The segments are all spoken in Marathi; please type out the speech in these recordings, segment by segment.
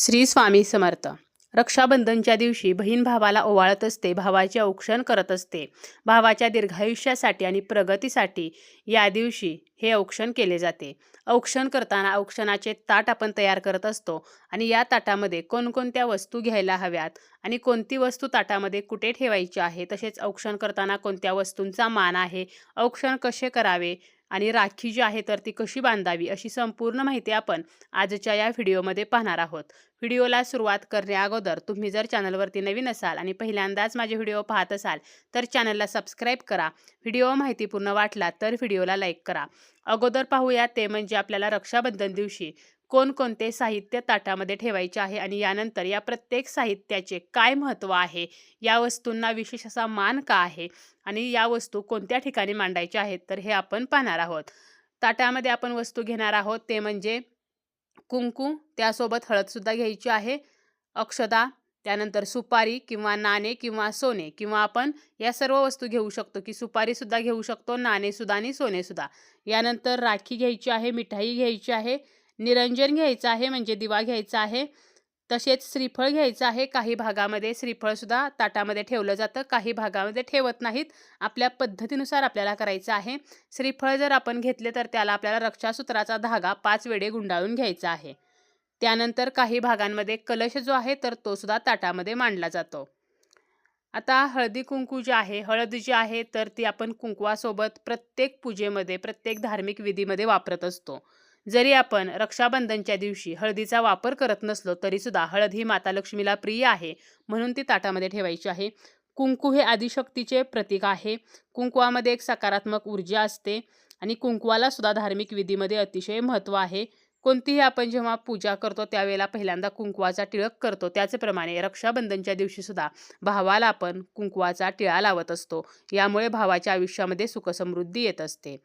श्री स्वामी समर्थ. रक्षाबंधनच्या दिवशी बहीण भावाला ओवाळत असते भावाचे औक्षण करत असते. भावाच्या दीर्घायुष्यासाठी आणि प्रगतीसाठी या दिवशी हे औक्षण केले जाते. औक्षण करताना औक्षणाचे ताट आपण तयार करत असतो आणि या ताटामध्ये कोणकोणत्या वस्तू घ्यायला हव्यात आणि कोणती वस्तू ताटामध्ये कुठे ठेवायची आहे तसेच औक्षण करताना कोणत्या वस्तूंचा मान आहे औक्षण कसे करावे आणि राखी जी आहे तर ती कशी बांधावी अशी संपूर्ण माहिती आपण आजच्या या व्हिडिओमध्ये पाहणार आहोत. व्हिडिओला सुरुवात करण्याअगोदर तुम्ही जर चॅनलवरती नवीन असाल आणि पहिल्यांदाच माझे व्हिडिओ पाहत असाल तर चॅनलला सबस्क्राईब करा. व्हिडिओ माहितीपूर्ण वाटला तर व्हिडिओला लाईक करा. अगोदर पाहूया ते म्हणजे आपल्याला रक्षाबंधन दिवशी कोणकोणते साहित्य ताटामध्ये ठेवायचे आहे आणि यानंतर या प्रत्येक साहित्याचे काय महत्त्व आहे? या वस्तूंना विशेष असा मान का आहे? आणि या वस्तू कोणत्या ठिकाणी मांडायच्या आहेत? तर हे आपण पाहणार आहोत. ताटामध्ये आपण वस्तू घेणार आहोत. ते म्हणजे कुंकू त्यासोबत हळदसुद्धा घ्यायची आहे. अक्षदा त्यानंतर सुपारी किंवा नाणे किंवा सोने किंवा आपण या सर्व वस्तू घेऊ शकतो की सुपारीसुद्धा घेऊ शकतो नाणेसुद्धा आणि सोनेसुद्धा यानंतर राखी घ्यायची आहे मिठाई घ्यायची आहे. निरंजन घ्यायचं आहे म्हणजे दिवा घ्यायचा आहे. तसेच श्रीफळ घ्यायचं आहे. काही भागामध्ये श्रीफळसुद्धा ताटामध्ये ठेवलं जातं. काही भागामध्ये ठेवत नाहीत. आपल्या पद्धतीनुसार आपल्याला करायचं आहे. श्रीफळ जर आपण घेतले तर त्याला आपल्याला रक्षासूत्राचा धागा पाच वेळे गुंडाळून घ्यायचा आहे. त्यानंतर काही भागांमध्ये कलश जो आहे तर तो सुद्धा ताटामध्ये मांडला जातो. आता हळदी कुंकू जी आहे हळद जी आहे तर ती आपण कुंकवासोबत प्रत्येक पूजेमध्ये प्रत्येक धार्मिक विधीमध्ये वापरत असतो. जरी आपण रक्षाबंधनच्या दिवशी हळदीचा वापर करत नसलो तरीसुद्धा हळद ही माता लक्ष्मीला प्रिय आहे म्हणून ती ताटामध्ये ठेवायची आहे. कुंकू हे आदिशक्तीचे प्रतीक आहे. कुंकवामध्ये एक सकारात्मक ऊर्जा असते आणि कुंकवाला सुद्धा धार्मिक विधीमध्ये अतिशय महत्त्व आहे. कोणतीही आपण जेव्हा पूजा करतो त्यावेळेला पहिल्यांदा कुंकवाचा टिळक करतो. त्याचप्रमाणे रक्षाबंधनच्या दिवशीसुद्धा भावाला आपण कुंकवाचा टिळा लावत असतो. यामुळे भावाच्या आयुष्यामध्ये सुखसमृद्धी येत असते.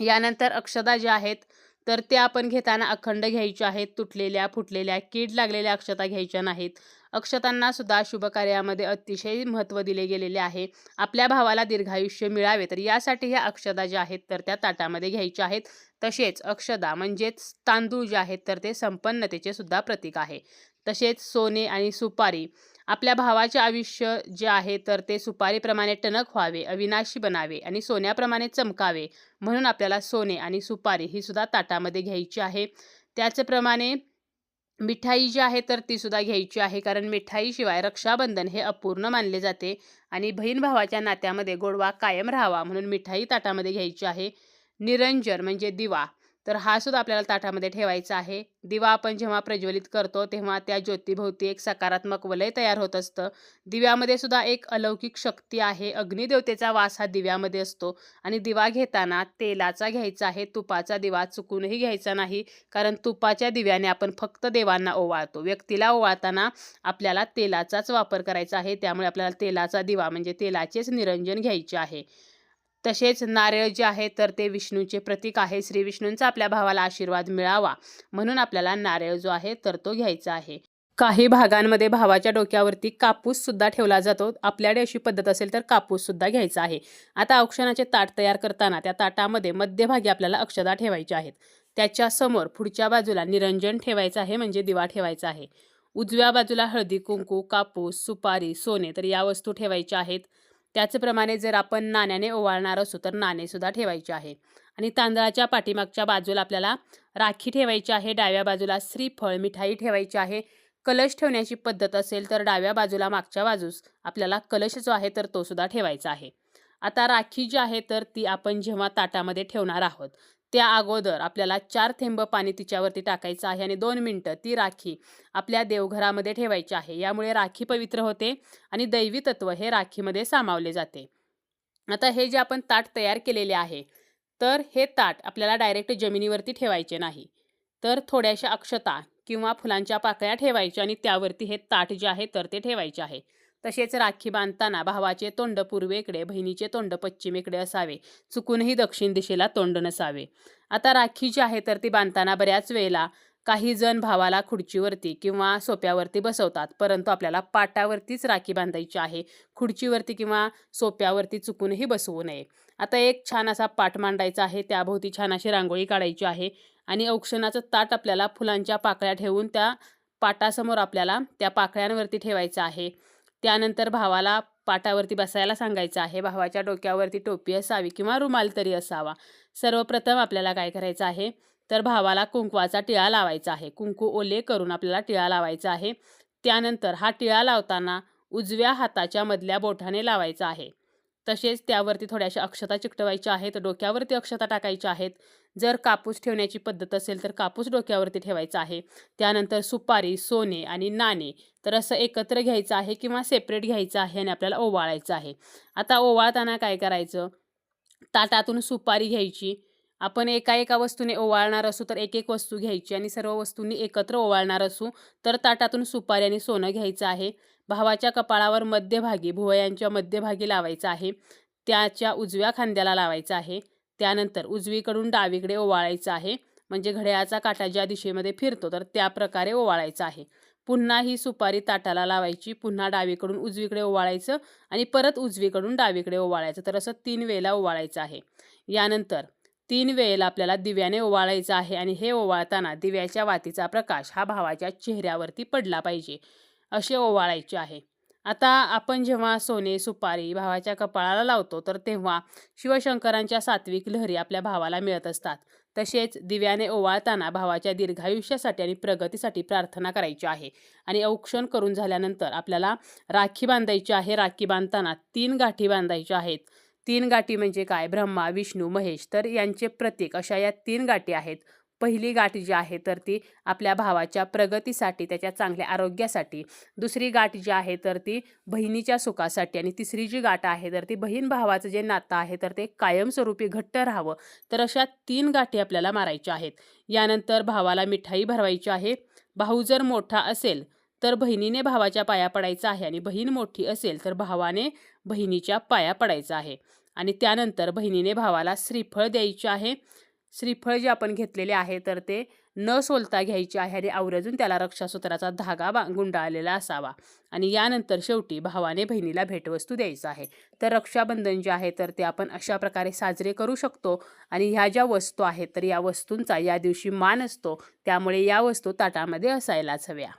यानंतर अक्षदा ज्या आहेत तर त्या आपण घेताना अखंड घ्यायच्या आहेत तुटलेल्या फुटलेल्या कीड लागलेल्या अक्षता घ्यायच्या नाहीत. अक्षतांना सुद्धा शुभ कार्यामध्ये अतिशय महत्त्व दिले गेलेले आहे. आपल्या भावाला दीर्घायुष्य मिळावे तर यासाठी ह्या अक्षता ज्या आहेत तर त्या ताटामध्ये घ्यायच्या आहेत. तसेच अक्षदा म्हणजेच तांदूळ जे आहेत तर ते संपन्नतेचे सुद्धा प्रतीक आहे. तसेच सोने आणि सुपारी आपल्या भावाचे आयुष्य जे आहे तर ते सुपारीप्रमाणे टणक व्हावे अविनाशी बनावे आणि सोन्याप्रमाणे चमकावे म्हणून आपल्याला सोने आणि सुपारी ही सुद्धा ताटामध्ये घ्यायची आहे. त्याचप्रमाणे मिठाई जी आहे तर ती सुद्धा घ्यायची आहे कारण मिठाईशिवाय रक्षाबंधन हे अपूर्ण मानले जाते आणि बहीण भावाच्या नात्यामध्ये गोडवा कायम राहावा म्हणून मिठाई ताटामध्ये घ्यायची आहे. निरंजन म्हणजे दिवा. तर हा सुद्धा आपल्याला ताटामध्ये ठेवायचा आहे. दिवा आपण जेव्हा प्रज्वलित करतो तेव्हा त्या ज्योतीभोवती एक सकारात्मक वलय तयार होत असतं. दिव्यामध्ये सुद्धा एक अलौकिक शक्ती आहे. अग्निदेवतेचा वास हा दिव्यामध्ये असतो. आणि दिवा घेताना तेलाचा घ्यायचा आहे. तुपाचा दिवा चुकूनही घ्यायचा नाही कारण तुपाच्या दिव्याने आपण फक्त देवांना ओवाळतो. व्यक्तीला ओवाळताना आपल्याला तेलाचाच वापर करायचा आहे. त्यामुळे आपल्याला तेलाचा दिवा म्हणजे तेलाचेच निरंजन घ्यायचे आहे. तसेच नारळ जे आहे तर ते विष्णूचे प्रतीक आहे. श्री विष्णूंचा आपल्या भावाला आशीर्वाद मिळावा. म्हणून आपल्याला नारळ जो आहे तर तो घ्यायचा आहे. काही भागांमध्ये भावाच्या डोक्यावरती कापूस सुद्धा ठेवला जातो. आपल्याकडे अशी पद्धत असेल तर कापूस सुद्धा घ्यायचा आहे. आता औक्षणाचे ताट तयार करताना त्या ताटामध्ये मध्यभागी आपल्याला अक्षदा ठेवायच्या आहेत. त्याच्यासमोर पुढच्या बाजूला निरंजन ठेवायचं आहे म्हणजे दिवा ठेवायचा आहे. उजव्या बाजूला हळदी कुंकू कापूस सुपारी सोने तर या वस्तू ठेवायच्या आहेत. त्याचप्रमाणे जर आपण नाण्याने ओवाळणार असू तर नाणेसुद्धा ठेवायचे आहे. आणि तांदळाच्या पाठीमागच्या बाजूला आपल्याला राखी ठेवायची आहे. डाव्या बाजूला श्रीफळ मिठाई ठेवायची आहे. कलश ठेवण्याची पद्धत असेल तर डाव्या बाजूला मागच्या बाजूस आपल्याला कलश जो आहे तर तो सुद्धा ठेवायचा आहे. आता राखी जी आहे तर ती आपण जेव्हा ताटामध्ये ठेवणार आहोत त्या अगोदर आपल्याला चार थेंब पाणी तिच्यावरती टाकायचं आहे आणि दोन मिनटं ती राखी आपल्या देवघरामध्ये ठेवायची आहे. यामुळे राखी पवित्र होते आणि दैवी तत्व हे राखीमध्ये सामावले जाते. आता हे जे आपण ताट तयार केलेले आहे तर हे ताट आपल्याला डायरेक्ट जमिनीवरती ठेवायचे नाही. तर थोड्याशा अक्षता किंवा फुलांच्या पाकळ्या ठेवायच्या आणि त्यावरती हे ताट जे आहे तर ते ठेवायचे आहे. तसेच राखी बांधताना भावाचे तोंड पूर्वेकडे बहिणीचे तोंड पश्चिमेकडे असावे. चुकूनही दक्षिण दिशेला तोंड नसावे. आता राखी जी आहे तर ती बांधताना बऱ्याच वेळेला काही जण भावाला खुर्चीवरती किंवा सोप्यावरती बसवतात. परंतु आपल्याला पाटावरतीच राखी बांधायची आहे. खुर्चीवरती किंवा सोप्यावरती चुकूनही बसवू नये. आता एक छान असा पाट मांडायचा आहे. त्याभोवती छान अशी रांगोळी काढायची आहे आणि औक्षणाचं ताट आपल्याला फुलांच्या पाकळ्या ठेवून त्या पाटासमोर आपल्याला त्या पाकळ्यांवरती ठेवायचं आहे. त्यानंतर भावाला पाटावरती बसायला सांगायचं आहे भावाच्या डोक्यावरती टोपी असावी किंवा रुमाल तरी असावा. सर्वप्रथम आपल्याला काय करायचं आहे? तर भावाला कुंकवाचा टिळा लावायचा आहे. कुंकू ओले करून आपल्याला टिळा लावायचा आहे. त्यानंतर हा टिळा लावताना उजव्या हाताच्या मधल्या बोटाने लावायचा आहे. तसेच त्यावरती थोड्याशा अक्षता चिकटवायच्या आहेत डोक्यावरती अक्षता टाकायच्या आहेत. जर कापूस ठेवण्याची पद्धत असेल तर कापूस डोक्यावरती ठेवायचा आहे. त्यानंतर सुपारी सोने आणि नाणे तर असं एकत्र घ्यायचं आहे किंवा सेपरेट घ्यायचं आहे आणि आपल्याला ओवाळायचं आहे. आता ओवाळताना काय करायचं? ताटातून सुपारी घ्यायची. आपण एका एका वस्तूने ओवाळणार असू तर एक एक वस्तू घ्यायची आणि सर्व वस्तूंनी एकत्र ओवाळणार असू तर ताटातून सुपारी आणि सोनं घ्यायचं आहे. भावाच्या कपाळावर मध्यभागी भुवयांच्या मध्यभागी लावायचं आहे. त्याच्या उजव्या खांद्याला लावायचं आहे. त्यानंतर उजवीकडून डावीकडे ओवाळायचं आहे. म्हणजे घड्याळाचा काटा ज्या दिशेमध्ये फिरतो तर त्या प्रकारे ओवाळायचं आहे. पुन्हा ही सुपारी ताटाला लावायची. पुन्हा डावीकडून उजवीकडे ओवाळायचं आणि परत उजवीकडून डावीकडे ओवाळायचं. तर असं तीन वेळेला ओवाळायचं आहे. यानंतर तीन वेळेला आपल्याला दिव्याने ओवाळायचं आहे आणि हे ओवाळताना दिव्याच्या वातीचा प्रकाश हा भावाच्या चेहऱ्यावरती पडला पाहिजे असे ओवाळायचे आहे. आता आपण जेव्हा सोने सुपारी भावाच्या कपाळाला लावतो तर तेव्हा शिवशंकरांच्या सात्विक लहरी आपल्या भावाला मिळत असतात. तसेच दिव्याने ओवाळताना भावाच्या दीर्घायुष्यासाठी आणि प्रगतीसाठी प्रार्थना करायची आहे आणि औक्षण करून झाल्यानंतर आपल्याला राखी बांधायची आहे. राखी बांधताना तीन गाठी बांधायच्या आहेत. तीन गाठी म्हणजे काय? ब्रह्मा विष्णू महेश. तर यांचे प्रतीक अशा या तीन गाठी आहेत. पहिली गाठ जी आहे तर ती आपल्या भावाच्या प्रगतीसाठी त्याच्या चांगल्या आरोग्यासाठी. दुसरी गाठ जी आहे तर ती बहिणीच्या सुखासाठी. आणि तिसरी जी गाठ आहे तर ती बहीण भावाचं जे नातं आहे तर ते कायमस्वरूपी घट्ट राहावं. तर अशा तीन गाठी आपल्याला मारायच्या आहेत. यानंतर भावाला मिठाई भरवायची आहे. भाऊ जर मोठा असेल तर बहिणीने भावाच्या पाया पडायचा आहे आणि बहीण मोठी असेल तर भावाने बहिणीच्या पाया पडायचा आहे. आणि त्यानंतर बहिणीने भावाला श्रीफळ द्यायचे आहे. श्रीफळ जे आपण घेतलेले आहे तर ते न सोलता घ्यायचे आहे आणि आवर्जून त्याला रक्षासूत्राचा धागा बा गुंडाळलेला असावा. आणि यानंतर शेवटी भावाने बहिणीला भेटवस्तू द्यायचं आहे. तर रक्षाबंधन जे आहे तर ते आपण अशा प्रकारे साजरे करू शकतो. आणि ह्या ज्या वस्तू आहेत तर या वस्तूंचा या दिवशी मान असतो. त्यामुळे या वस्तू ताटामध्ये असायलाच हव्या.